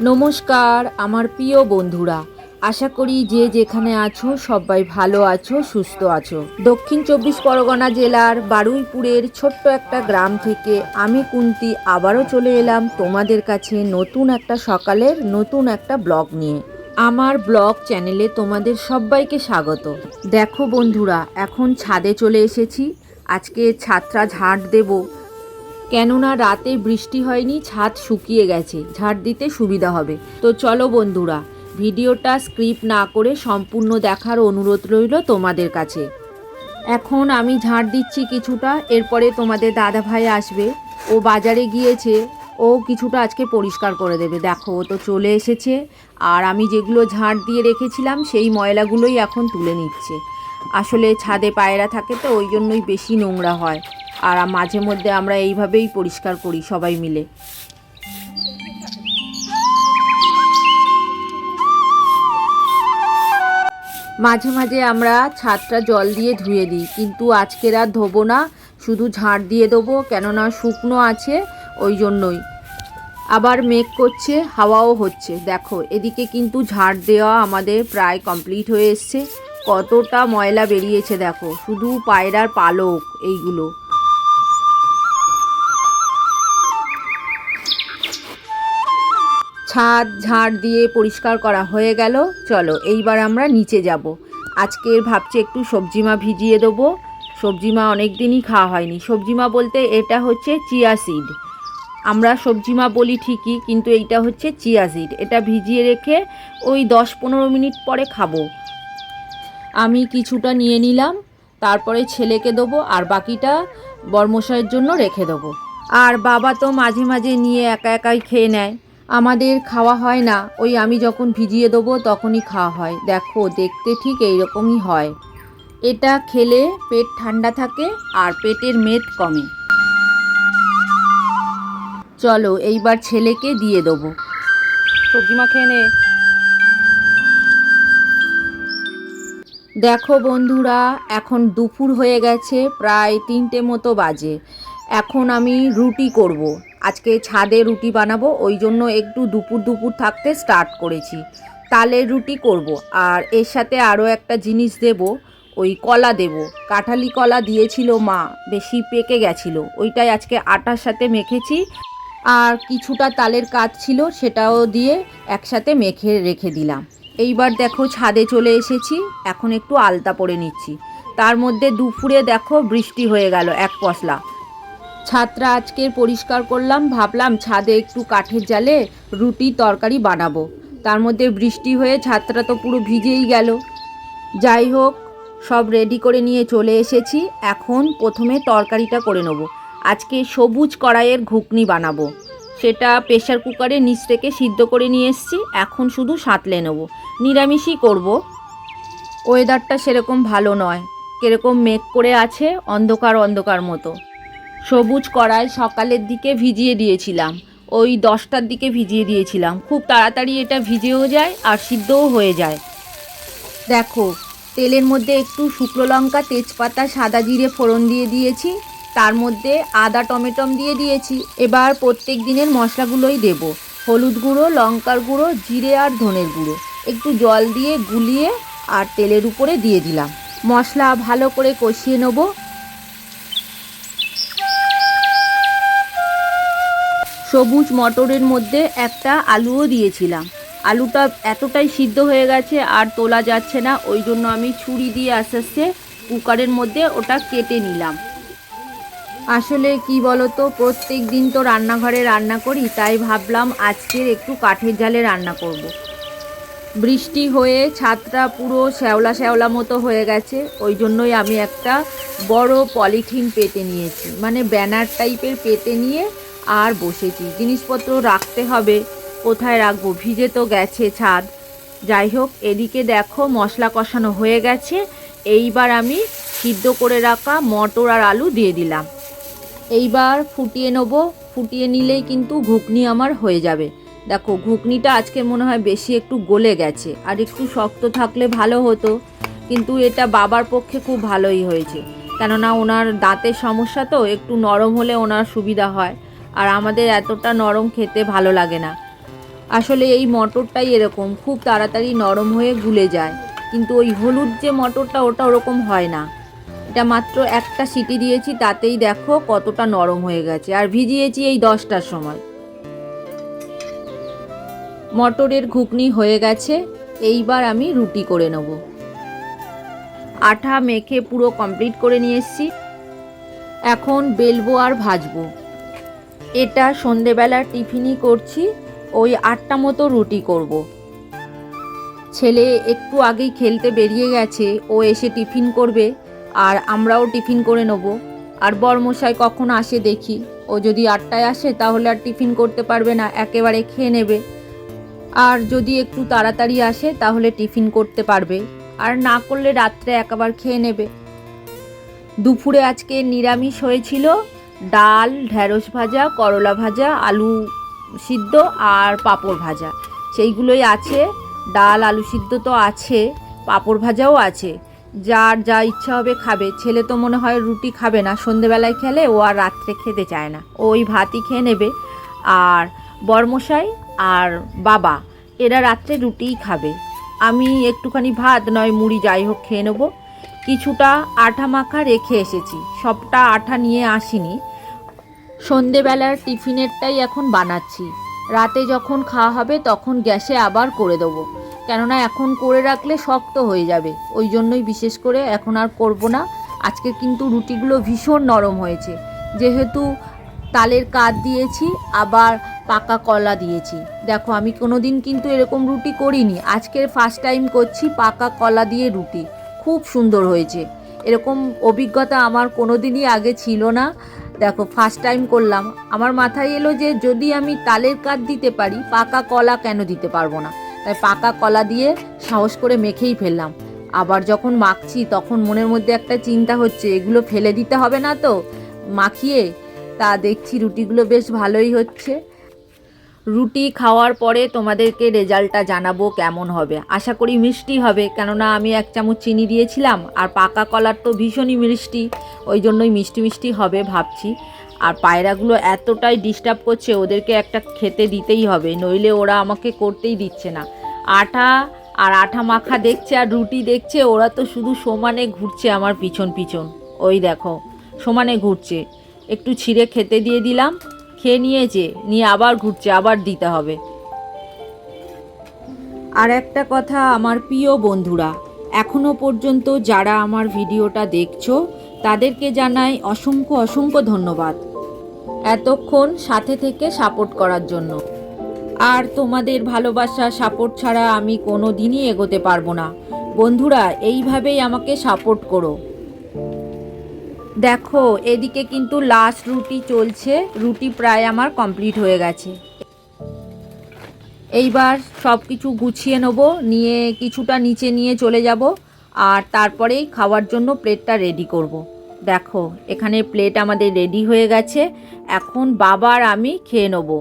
নমস্কার, আমার প্রিয় বন্ধুরা। আশা করি যে যেখানে আছো, সবাই ভালো আছো, সুস্থ আছো। দক্ষিণ চব্বিশ পরগনা জেলার বারুইপুরের ছোট্ট একটা গ্রাম থেকে আমি কুন্তি আবারও চলে এলাম তোমাদের কাছে নতুন একটা সকালের নতুন একটা ব্লগ নিয়ে। আমার ব্লগ চ্যানেলে তোমাদের সবাইকে স্বাগত। দেখো বন্ধুরা, এখন ছাদে চলে এসেছি। আজকে ছাদটা ঝাঁট দেবো। কেননা রাতে বৃষ্টি হয়নি, ছাদ শুকিয়ে গেছে। ঝাড় দিতে সুবিধা হবে। তো চলো বন্ধুরা, ভিডিওটা স্ক্রিপ্ট না করে সম্পূর্ণ দেখার অনুরোধ রইল তোমাদের কাছে। এখন আমি ঝাড় দিচ্ছি কিছুটা, এরপরে তোমাদের দাদা ভাই আসবে। ও বাজারে গিয়েছে, ও কিছুটা আজকে পরিষ্কার করে দেবে। দেখো, ও তো চলে এসেছে, আর আমি যেগুলো ঝাড় দিয়ে রেখেছিলাম, সেই ময়লাগুলোই এখন তুলে নিচ্ছে। আসলে ছাদে পায়রা থাকে তো, ওই জন্যই বেশি নোংরা হয়। আর মাঝে মধ্যে আমরা এইভাবেই পরিষ্কার করি সবাই মিলে। মাঝে মাঝে আমরা ছাদটা জল দিয়ে ধুয়ে দিই, কিন্তু আজকের আর ধোবো না, শুধু ঝাড় দিয়ে দেবো, কেননা শুকনো আছে ওই জন্যই। আবার মেঘ করছে, হাওয়াও হচ্ছে। দেখো, এদিকে কিন্তু ঝাড় দেওয়া আমাদের প্রায় কমপ্লিট হয়ে এসছে। কতটা ময়লা বেরিয়েছে, দেখো। শুধু পায়রার পালক এইগুলো। ছাদ, ঝাড় দিয়ে পরিষ্কার করা হয়ে গেল। চলো, এইবার আমরা নিচে যাব। আজকের ভাবছি একটু সবজি মা ভিজিয়ে দেবো। সবজি মা অনেক দিনই খাওয়া হয়নি। সবজি মা বলতে এটা হচ্ছে চিয়া সিড। আমরা সবজি মা বলি ঠিকই, কিন্তু এইটা হচ্ছে চিয়া সিড। এটা ভিজিয়ে রেখে ওই দশ পনেরো মিনিট পরে খাব। আমি কিছুটা নিয়ে নিলাম, তারপরে ছেলেকে দেবো, আর বাকিটা বর্মশাইয়ের জন্য রেখে দেবো। আর বাবা তো মাঝে মাঝে নিয়ে একা একাই খেয়ে নেয়। আমাদের খাওয়া হয় না। ওই আমি যখন ভিজিয়ে দেবো তখনই খাওয়া হয়। দেখো, দেখতে ঠিক এইরকমই হয়। এটা খেলে পেট ঠান্ডা থাকে আর পেটের মেদ কমে। চলো, এইবার ছেলেকে দিয়ে দেবো। সবজি মা খেয়ে নে। দেখো বন্ধুরা, এখন দুপুর হয়ে গেছে, প্রায় তিনটে মতো বাজে। এখন আমি রুটি করব। আজকে ছাদে রুটি বানাবো, ওই জন্য একটু দুপুর দুপুর থাকতে স্টার্ট করেছি। তালের রুটি করব। আর এর সাথে আরও একটা জিনিস দেব, ওই কলা দেব। কাঁঠালি কলা দিয়েছিল মা, বেশি পেকে গেছিল, ওইটাই আজকে আটার সাথে মেখেছি। আর কিছুটা তালের কাজ ছিল, সেটাও দিয়ে একসাথে মেখে রেখে দিলাম। এইবার দেখো ছাদে চলে এসেছি, এখন একটু আলতা পরে নিচ্ছি। তার মধ্যে দুপুরে দেখো বৃষ্টি হয়ে গেল, এক পশলা। ছাদটা আজকে পরিষ্কার করলাম, ভাবলাম ছাদে একটু কাঠের জালে রুটি তরকারি বানাবো। তার মধ্যে বৃষ্টি হয়ে ছাদটা তো পুরো ভিজেই গেল। যাই হোক, সব রেডি করে নিয়ে চলে এসেছি। এখন প্রথমে তরকারিটা করে নেব। আজকে সবুজ কড়াইয়ের ঘুগনি বানাবো। সেটা প্রেশার কুকারে নিচ থেকে সিদ্ধ করে নিয়ে এসেছি। এখন শুধু সাঁতলে নেব। নিরামিষই করব। ওয়েদারটা সেরকম ভালো নয়। কীরকম মেঘ করে আছে, অন্ধকার অন্ধকার মতো। সবুজ কড়াই সকালের দিকে ভিজিয়ে দিয়েছিলাম। ওই দশটার দিকে ভিজিয়ে দিয়েছিলাম। খুব তাড়াতাড়ি এটা ভিজেও যায় আর সিদ্ধও হয়ে যায়। দেখো, তেলের মধ্যে একটু শুকনো লঙ্কা, তেজপাতা, সাদা জিরে ফোড়ন দিয়ে দিয়েছি। তার মধ্যে আদা, টমেটম দিয়ে দিয়েছি। এবার প্রত্যেক দিনের মশলাগুলোই দেব। হলুদ গুঁড়ো, লঙ্কার গুঁড়ো, জিরে আর ধনের গুঁড়ো। একটু জল দিয়ে গুলিয়ে আর তেলের উপরে দিয়ে দিলাম। মশলা ভালো করে কষিয়ে নেব। সবুজ মটরের মধ্যে একটা আলুও দিয়েছিলাম। আলুটা এতটাই সিদ্ধ হয়ে গেছে আর তোলা যাচ্ছে না, ওই জন্য আমি ছুরি দিয়ে আস্তে আস্তে কুকারের মধ্যে ওটা কেটে নিলাম। আসলে কি বলতো, প্রত্যেক দিন তো রান্নাঘরে রান্না করি, তাই ভাবলাম আজকের একটু কাঠের জালে রান্না করব। বৃষ্টি হয়ে ছাদটা পুরো শ্যাওলা শ্যাওলা মতো হয়ে গেছে, ওই জন্যই আমি একটা বড় পলিথিন পেতে নিয়েছি। মানে ব্যানার টাইপের পেতে নিয়ে আর বসেছি। জিনিসপত্র রাখতে হবে। কোথায় রাখব? ভিজে তো গেছে ছাদ। যাই হোক, এদিকে দেখো মশলা কষানো হয়ে গেছে। এইবার আমি সিদ্ধ করে রাখা মটর আর আলু দিয়ে দিলাম। এইবার ফুটিয়ে নেব। ফুটিয়ে নিলেই কিন্তু ঘুগনি আমার হয়ে যাবে। দেখো, ঘুগনিটা আজকে মনে হয় বেশি একটু গলে গেছে। আর একটু শক্ত থাকলে ভালো হতো। কিন্তু এটা বাবার পক্ষে খুব ভালোই হয়েছে। কেননা ওনার দাঁতের সমস্যা তো, একটু নরম হলে ওনার সুবিধা হয়। আর আমাদের এতটা নরম খেতে ভালো লাগে না। আসলে এই মটরটাই এরকম, খুব তাড়াতাড়ি নরম হয়ে গুলে যায়। কিন্তু ওই হলুদ যে মটরটা, ওটা ওরকম হয় না। এটা মাত্র একটা সিটি দিয়েছি, তাতেই দেখো কতটা নরম হয়ে গেছে। আর ভিজিয়েছি এই দশটার সময়। মটরের ঘুগনি হয়ে গেছে, এইবার আমি রুটি করে নেব। আঠা মেখে পুরো কমপ্লিট করে নিয়ে এসেছি। এখন বেলবো আর ভাজবো। এটা সন্ধেবেলার টিফিনই করছি, ওই আটটা মতো রুটি করব। ছেলে একটু আগেই খেলতে বেরিয়ে গেছে, ও এসে টিফিন করবে, আর আমরাও টিফিন করে নেব। আর বরমশাই কখন আসে দেখি, ও যদি আটটায় আসে তাহলে আর টিফিন করতে পারবে না, একেবারে খেয়ে নেবে। আর যদি একটু তাড়াতাড়ি আসে তাহলে টিফিন করতে পারবে, আর না করলে রাত্রে একবার খেয়ে নেবে। দুপুরে আজকে নিরামিষ হয়েছিল ডাল ঢ্যাঁড়স ভাজা, করলা ভাজা, আলু সিদ্ধ আর পাঁপড় ভাজা। সেইগুলোই আছে। ডাল, আলু সিদ্ধ তো আছে, পাঁপড় ভাজাও আছে। যার যা ইচ্ছা হবে খাবে। ছেলে তো মনে হয় রুটি খাবে না। সন্ধেবেলায় খেলে ও আর রাত্রে খেতে চায় না। ওই ভাতই খেয়ে নেবে। আর বরমশাই আর বাবা, এরা রাত্রে রুটিই খাবে। আমি একটুখানি ভাত, নয় মুড়ি যাই হোক খেয়ে নেব। কিছুটা আঠা মাখা রেখে এসেছি। সবটা আঠা নিয়ে আসিনি। সন্ধেবেলার টিফিনেরটাই এখন বানাচ্ছি। রাতে যখন খাওয়া হবে তখন গ্যাসে আবার করে দেবো। কেননা এখন করে রাখলে শক্ত হয়ে যাবে। ওই জন্যই বিশেষ করে এখন আর করব না। আজকে কিন্তু রুটিগুলো ভীষণ নরম হয়েছে। যেহেতু তালের কাঠ দিয়েছি, আবার পাকা কলা দিয়েছি। দেখো, আমি কোনো দিন কিন্তু এরকম রুটি করিনি। আজকের ফার্স্ট টাইম করছি পাকা কলা দিয়ে রুটি। খুব সুন্দর হয়েছে। এরকম অভিজ্ঞতা আমার কোনো দিনই আগে ছিল না। দেখো ফার্স্ট টাইম করলাম। আমার মাথায় এলো যে যদি আমি তালের কাঠ দিতে পারি, পাকা কলা কেন দিতে পারব না? তাই পাকা কলা দিয়ে সাহস করে মেখেই ফেললাম। আবার যখন মাখছি, তখন মনের মধ্যে একটা চিন্তা হচ্ছে, এগুলো ফেলে দিতে হবে না তো? মাখিয়ে? তা দেখছি রুটিগুলো বেশ ভালোই হচ্ছে। রুটি খাওয়ার পরে তোমাদেরকে রেজাল্টটা জানাব কেমন হবে। আশা করি মিষ্টি হবে, কেননা আমি এক চামচ চিনি দিয়েছিলাম, আর পাকা কলার তো ভীষণই মিষ্টি, ওই জন্যই মিষ্টি মিষ্টি হবে ভাবছি। আর পায়রাগুলো এতটাই ডিস্টার্ব করছে, ওদেরকে একটা খেতে দিতেই হবে, নইলে ওরা আমাকে করতেই দিচ্ছে না। আটা আর আঠা মাখা দেখছে আর রুটি দেখছে, ওরা তো শুধু সমানে ঘুরছে আমার পিছন পিছন। ওই দেখো, সমানে ঘুরছে। একটু ছিঁড়ে খেতে দিয়ে দিলাম। খেয়ে নিয়েছে নিয়ে আবার ঘুরছে, আবার দিতে হবে। আর একটা কথা আমার প্রিয় বন্ধুরা এখনও পর্যন্ত যারা আমার ভিডিওটা দেখছ, তাদেরকে জানাই অসংখ্য অসংখ্য ধন্যবাদ। এতক্ষণ সাথে থেকে সাপোর্ট করার জন্য। আর তোমাদের ভালোবাসা, সাপোর্ট ছাড়া আমি কোনো দিনই এগোতে পারব না। বন্ধুরা, এইভাবেই আমাকে সাপোর্ট করো। দেখো, এদিকে কিন্তু লাস্ট রুটি চলছে। রুটি প্রায় আমার কমপ্লিট হয়ে গেছে। এইবার সব কিছু গুছিয়ে নেব, নিয়ে কিছুটা নিচে নিয়ে চলে যাব, আর তারপরেই খাওয়ার জন্য প্লেটটা রেডি করব। দেখো, এখানে প্লেট আমাদের রেডি হয়ে গেছে। এখন বাবার আমি খেয়ে নেব।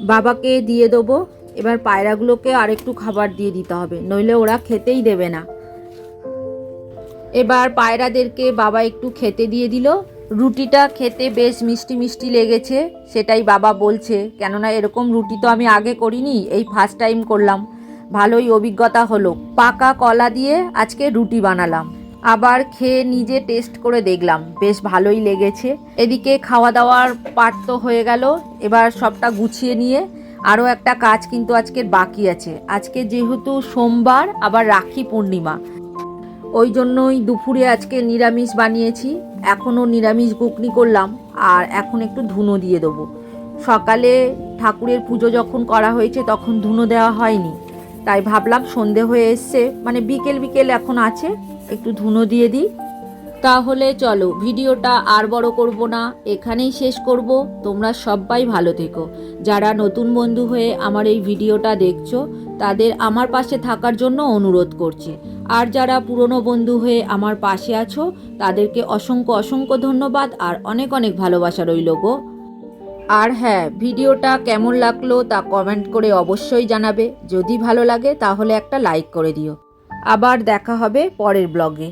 বাবাকে দিয়ে দেবো। এবার পায়রাগুলোকে আরেকটু খাবার দিয়ে দিতে হবে, নইলে ওরা খেতেই দেবে না। এবার পায়রাদেরকে বাবা একটু খেতে দিয়ে দিল। রুটিটা খেতে বেশ মিষ্টি মিষ্টি লেগেছে, সেটাই বাবা বলছে। কেননা এরকম রুটি তো আমি আগে করিনি, এই ফার্স্ট টাইম করলাম। ভালোই অভিজ্ঞতা হলো। পাকা কলা দিয়ে আজকে রুটি বানালাম। আবার খেয়ে নিজে টেস্ট করে দেখলাম। বেশ ভালোই লেগেছে। এদিকে খাওয়া দাওয়ার পাট তো হয়ে গেল। এবার সবটা গুছিয়ে নিয়ে আরও একটা কাজ কিন্তু আজকের বাকি আছে। আজকে যেহেতু সোমবার, আবার রাখি পূর্ণিমা। ওই জন্যই দুপুরে আজকে নিরামিষ বানিয়েছি, এখনও নিরামিষ ঘুগনি করলাম, আর এখন একটু ধুনো দিয়ে দেবো। সকালে ঠাকুরের পুজো যখন করা হয়েছে তখন ধুনো দেওয়া হয়নি, তাই ভাবলাম সন্ধে হয়ে এসছে মানে বিকেল বিকেল এখন আছে, একটু ধুনো দিয়ে দিই। তাহলে চলো, ভিডিওটা আর বড় করব না, এখানেই শেষ করব, তোমরা সবাই ভালো থেকো। যারা নতুন বন্ধু হয়ে আমার এই ভিডিওটা দেখছ, তাদের আমার পাশে থাকার জন্য অনুরোধ করছি। আর যারা পুরনো বন্ধু হয়ে আমার পাশে আছো, তাদেরকে অসংখ্য অসংখ্য ধন্যবাদ আর অনেক অনেক ভালোবাসা রইল গো। আর হ্যাঁ ভিডিওটা কেমন লাগল তা কমেন্ট করে অবশ্যই জানাবে। যদি ভালো লাগে তাহলে একটা লাইক করে দিও। আবার দেখা হবে পরের ব্লগে